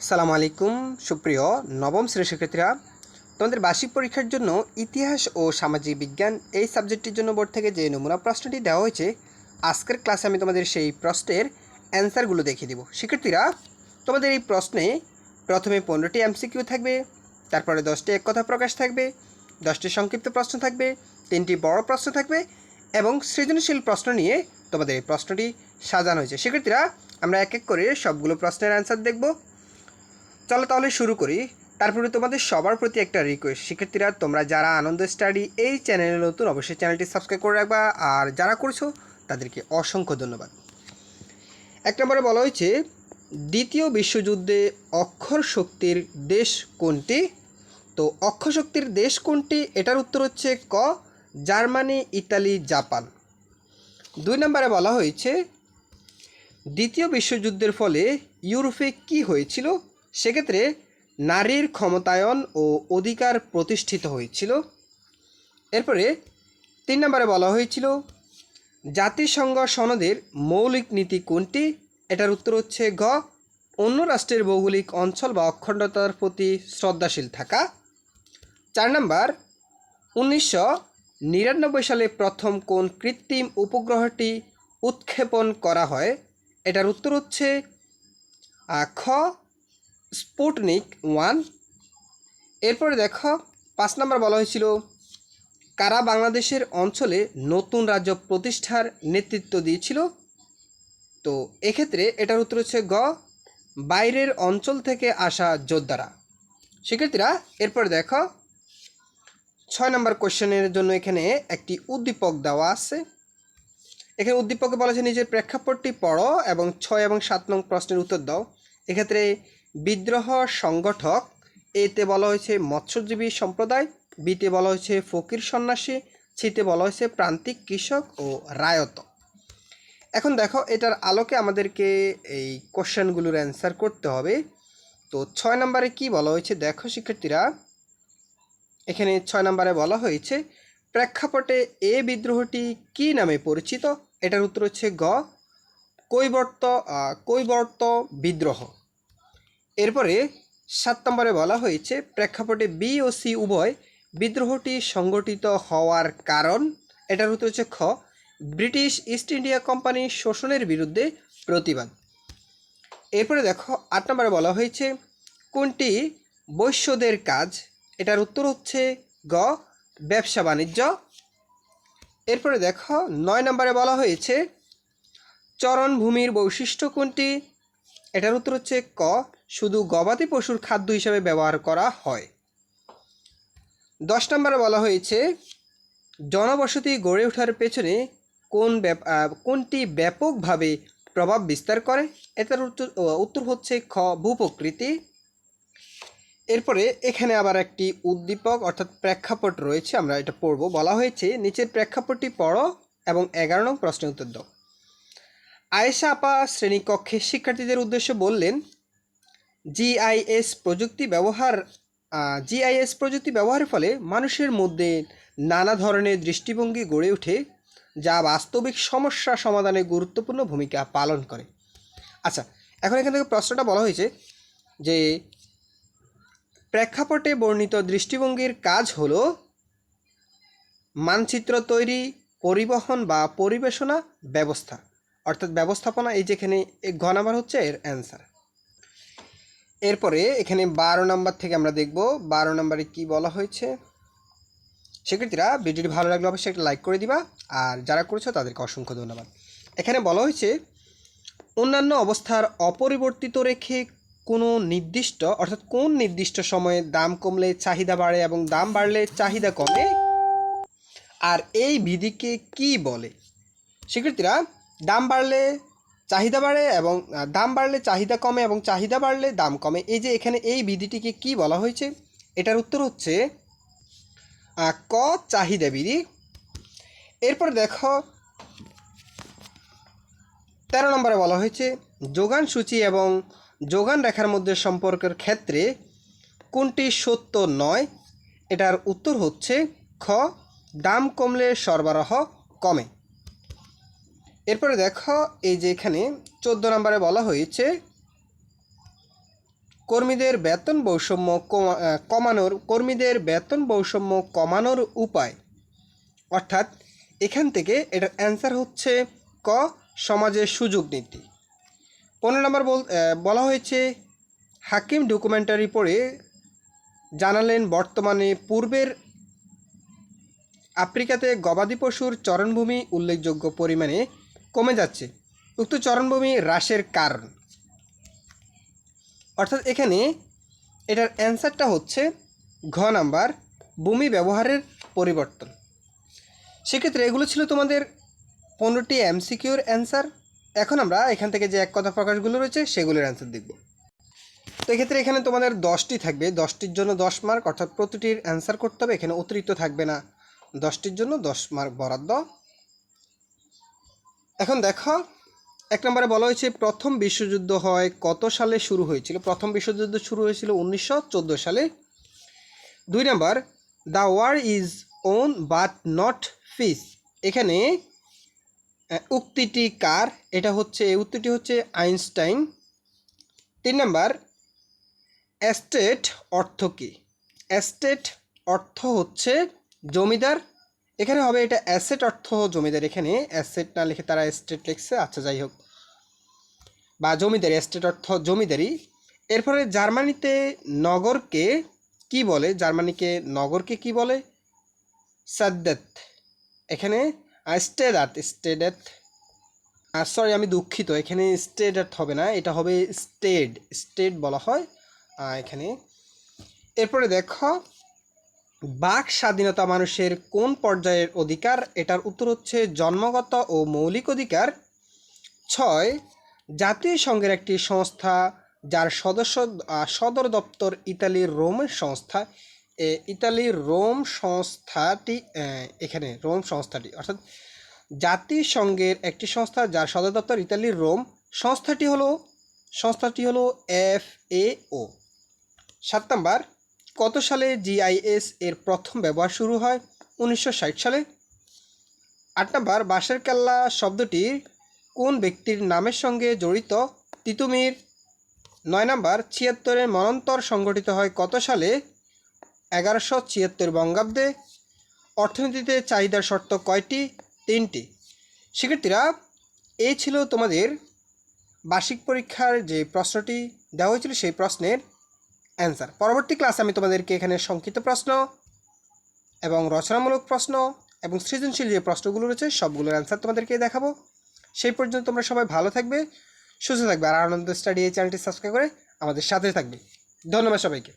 সালাম আলাইকুম, সুপ্রিয় নবম শ্রেণির শিক্ষার্থীরা। তোমাদের বার্ষিক পরীক্ষার জন্য ইতিহাস ও সামাজিক বিজ্ঞান এই সাবজেক্টটির জন্য বোর্ড থেকে যে নমুনা প্রশ্নটি দেওয়া হয়েছে, আজকের ক্লাসে আমি তোমাদের সেই প্রশ্নের অ্যান্সারগুলো দেখিয়ে দেবো। শিক্ষার্থীরা, তোমাদের এই প্রশ্নে প্রথমে পনেরোটি এমসিকিউ থাকবে, তারপরে দশটি এক কথা প্রকাশ থাকবে, দশটি সংক্ষিপ্ত প্রশ্ন থাকবে, তিনটি বড় প্রশ্ন থাকবে এবং সৃজনশীল প্রশ্ন নিয়ে তোমাদের এই প্রশ্নটি সাজানো হয়েছে। শিক্ষার্থীরা, আমরা এক এক করে সবগুলো প্রশ্নের অ্যান্সার দেখব। চলো তাহলে শুরু করি। তারপরে তোমাদের সবার প্রতি একটা রিকোয়েস্ট শিক্ষার্থীরা, তোমরা যারা আনন্দ স্টাডি এই চ্যানেলে নতুন, অবশ্যই চ্যানেলটি সাবস্ক্রাইব করে রাখবা। আর যারা করছ, তাদেরকে অসংখ্য ধন্যবাদ। এক নম্বরে বলা হয়েছে, দ্বিতীয় বিশ্বযুদ্ধে অক্ষর শক্তির দেশ কোনটি? তো অক্ষর শক্তির দেশ কোনটি? এটার উত্তর হচ্ছে ক, জার্মানি, ইতালি, জাপান। দুই নম্বরে বলা হয়েছে, দ্বিতীয় বিশ্বযুদ্ধের ফলে ইউরোপে কি হয়েছিল? সেক্ষেত্রে নারীর ক্ষমতায়ন ও অধিকার প্রতিষ্ঠিত হয়েছিল। এরপরে তিন নম্বরে বলা হয়েছিল, জাতিসংঘ সনদের মৌলিক নীতি কোনটি? এটার উত্তর হচ্ছে গ অন্য রাষ্ট্রের ভৌগোলিক অঞ্চল বা অখণ্ডতার প্রতি শ্রদ্ধাশীল থাকা। চার নম্বর, উনিশশো নিরানব্বই সালে প্রথম কোন কৃত্রিম উপগ্রহটি উৎক্ষেপণ করা হয়? এটার উত্তর হচ্ছে খ স্পুটনিক ওয়ান। এরপরে দেখো, পাঁচ নম্বর বলা হয়েছিল, কারা বাংলাদেশের অঞ্চলে নতুন রাজ্য প্রতিষ্ঠার নেতৃত্ব দিয়েছিল? তো এক্ষেত্রে এটার উত্তর হচ্ছে গ, বাইরের অঞ্চল থেকে আসা যোদ্ধারা। শিক্ষার্থীরা, এরপরে দেখো, ছয় নম্বর কোশ্চেনের জন্য এখানে একটি উদ্দীপক দেওয়া আছে। এখানে উদ্দীপকে বলা আছে নিজের প্রেক্ষাপটটি পড়ো এবং ছয় এবং সাত নং প্রশ্নের উত্তর দাও। এক্ষেত্রে বিদ্রোহ সংগঠক, এতে বলা হয়েছে মৎস্যজীবী সম্প্রদায়, বিতে বলা হয়েছে ফকির সন্ন্যাসী ছিতে বলা হয়েছে প্রান্তিক কৃষক ও রায়ত। এখন দেখো, এটার আলোকে আমাদেরকে এই কোশ্চেনগুলোর অ্যান্সার করতে হবে। তো ছয় নম্বরে কি বলা হয়েছে? দেখো শিক্ষার্থীরা, এখানে ছয় নম্বরে বলা হয়েছে, প্রেক্ষাপটে এ বিদ্রোহটি কি নামে পরিচিত? এটার উত্তর হচ্ছে গ, কৈবর্ত কৈবর্ত বিদ্রোহ। এরপরে সাত নম্বরে বলা হয়েছে, প্রেক্ষাপটে বি ও সি উভয় বিদ্রোহটি সংগঠিত হওয়ার কারণ। এটার উত্তর হচ্ছে খ, ব্রিটিশ ইস্ট ইন্ডিয়া কোম্পানি শোষণের বিরুদ্ধে প্রতিবাদ। এরপরে দেখো, আট নম্বরে বলা হয়েছে, কোনটি বৈশ্যদের কাজ? এটার উত্তর হচ্ছে গ, ব্যবসা বাণিজ্য। এরপরে দেখো, নয় নম্বরে বলা হয়েছে, চরণভূমির বৈশিষ্ট্য কোনটি? এটার উত্তর হচ্ছে ক শুধু গবাদি পশুর খাদ্য হিসাবে ব্যবহার করা হয়। দশ নম্বরে বলা হয়েছে, জনবসতি গড়ে ওঠার পেছনে কোন কোনটি ব্যাপকভাবে প্রভাব বিস্তার করে? এটার উত্তর উত্তর হচ্ছে খ, ভূপ্রকৃতি। এরপরে এখানে আবার একটি উদ্দীপক অর্থাৎ প্রেক্ষাপট রয়েছে, আমরা এটা পড়ব। বলা হয়েছে, নিচের প্রেক্ষাপটটি পড়ো এবং এগারো নং প্রশ্নের উত্তর দাও। আয়েশা আপা শ্রেণীকক্ষে শিক্ষার্থীদের উদ্দেশ্যে বললেন জিআইএস প্রযুক্তি ব্যবহার জিআইএস প্রযুক্তি ব্যবহারের ফলে মানুষের মধ্যে নানা ধরনের দৃষ্টিভঙ্গি গড়ে ওঠে, যা বাস্তবিক সমস্যা সমাধানে গুরুত্বপূর্ণ ভূমিকা পালন করে। আচ্ছা এখন এখান থেকে প্রশ্নটা বলা হয়েছে যে, প্রেক্ষাপটে বর্ণিত দৃষ্টিভঙ্গির কাজ হল মানচিত্র তৈরি, পরিবহন বা পরিবেশনা ব্যবস্থা। অর্থাৎ ব্যবস্থাপনা এই যেখানে ঘ নাম্বার হচ্ছে এর অ্যান্সার এরপরে এখানে বারো নাম্বার থেকে আমরা দেখব, বারো নাম্বারে কি বলা হয়েছে? শিক্ষার্থীরা ভিডিওটি ভালো লাগলে অবশ্যই একটা লাইক করে দিবা, আর যারা করেছ তাদেরকে অসংখ্য ধন্যবাদ। এখানে বলা হয়েছে, অন্যান্য অবস্থার অপরিবর্তিত রেখে কোনো নির্দিষ্ট, অর্থাৎ কোন নির্দিষ্ট সময়ে দাম কমলে চাহিদা বাড়ে এবং দাম বাড়লে চাহিদা কমে? আর এই বিধিকে কি বলে? শিক্ষার্থীরা, দাম বাড়লে চাহিদা বাড়ে এবং দাম বাড়লে চাহিদা কমে এবং চাহিদা বাড়লে দাম কমে। এই যে এখানে এই বিধিটিকে কি বলা হয়েছে? এটার উত্তর হচ্ছে ক চাহিদা বিধি। এরপর দেখো, তেরো নম্বরে বলা হয়েছে, যোগান সূচি এবং যোগান রেখার মধ্যে সম্পর্কের ক্ষেত্রে কোনটি সত্য নয়? এটার উত্তর হচ্ছে, খ, দাম কমলে সরবরাহ কমে। এরপরে দেখো, এই যে এখানে চোদ্দ নম্বরে বলা হয়েছে, কর্মীদের বেতন বৈষম্য কমা- কমানোর, কর্মীদের বেতন বৈষম্য কমানোর উপায়। অর্থাৎ এখান থেকে এটার অ্যান্সার হচ্ছে ক, সমাজের সুযোগ নীতি। পনেরো নম্বর বলা হয়েছে, হাকিম ডকুমেন্টারি পড়ে জানালেন বর্তমানে পূর্বের আফ্রিকাতে গবাদি পশুর চরণভূমি উল্লেখযোগ্য পরিমাণে কমে যাচ্ছে। উক্ত চরণভূমি হ্রাসের কারণ। অর্থাৎ এখানে এটার অ্যান্সারটা হচ্ছে ঘ নাম্বার, ভূমি ব্যবহারের পরিবর্তন। সেক্ষেত্রে এগুলো ছিল তোমাদের পনেরোটি এমসিকিউর অ্যান্সার। এখন আমরা এখান থেকে যে এক কথা প্রকাশগুলো রয়েছে সেগুলোর অ্যান্সার দেখব। তো এক্ষেত্রে এখানে তোমাদের দশটি থাকবে। দশটির জন্য দশ মার্ক, অর্থাৎ প্রতিটির অ্যান্সার করতে হবে। এখানে অতিরিক্ত থাকবে না। দশটির জন্য দশ মার্ক বরাদ্দ। এখন দেখো, এক নম্বরে বলা হয়েছে, প্রথম বিশ্বযুদ্ধ হয় কত সালে শুরু হয়েছিল? প্রথম বিশ্বযুদ্ধ শুরু হয়েছিল উনিশশো চোদ্দ সালে। দুই নম্বর the war is won but not peace এখানে উক্তিটি কার? এটা হচ্ছে, এই উক্তিটি হচ্ছে আইনস্টাইন। তিন নম্বর এস্টেট অর্থ কী? এস্টেট অর্থ হচ্ছে জমিদার এখানে হবে এটা অ্যাসেট অর্থ জমিদার এখানে অ্যাসেট না লিখে তারা এস্টেট লিখছে আচ্ছা যাই হোক। বা জমিদারি এস্টেট অর্থ জমিদারি। এরপরে জার্মানিতে নগরকে কি বলে? জার্মানিকে নগরকে কি বলে? সাদ্দাত। এখানে স্টেডাত স্টেডাত সরি আমি দুঃখিত, এখানে স্টেডাত হবে না, এটা হবে স্টেড স্টেট বলা হয় এখানে। এরপরে দেখো বাক স্বাধীনতা মানুষের কোন পর্যায়ের অধিকার? এটার উত্তর হচ্ছে জন্মগত ও মৌলিক অধিকার। ছয়, জাতীয় সংঘের একটি সংস্থা যার সদস্য সদর দপ্তর ইতালির রোমের সংস্থা। ইতালির রোম সংস্থাটি এখানে রোম সংস্থাটি, অর্থাৎ জাতিসংঘের একটি সংস্থা যার সদর দপ্তর ইতালির রোম। সংস্থাটি হলো সংস্থাটি হলো এফ এ ও। সাত নাম্বার কত সালে জিআইএস এর প্রথম ব্যবহার শুরু হয়? উনিশশো ষাট সালে। আট নাম্বার বাঁশের কেল্লা শব্দটি কোন ব্যক্তির নামের সঙ্গে জড়িত? তিতুমির। নয় নাম্বার, ছিয়াত্তরের মনন্তর সংগঠিত হয় কত সালে? এগারোশো ছিয়াত্তর বঙ্গাব্দে। অর্থনীতিতে চাহিদার শর্ত কয়টি? তিনটি। শিক্ষার্থীরা, এই ছিল তোমাদের বার্ষিক পরীক্ষার যে প্রশ্নটি দেওয়া হয়েছিল সেই প্রশ্নের অ্যান্সার পরবর্তী ক্লাসে আমি তোমাদেরকে এখানে সংক্ষিপ্ত প্রশ্ন এবং রচনামূলক প্রশ্ন এবং সৃজনশীল যে প্রশ্নগুলো রয়েছে, সবগুলোর অ্যান্সার তোমাদেরকে দেখাবো। সেই পর্যন্ত তোমরা সবাই ভালো থাকবে, সুস্থ থাকবে। আর আনন্দ স্টাডি এই চ্যানেলটি সাবস্ক্রাইব করে আমাদের সাথে থাকবে। ধন্যবাদ সবাইকে।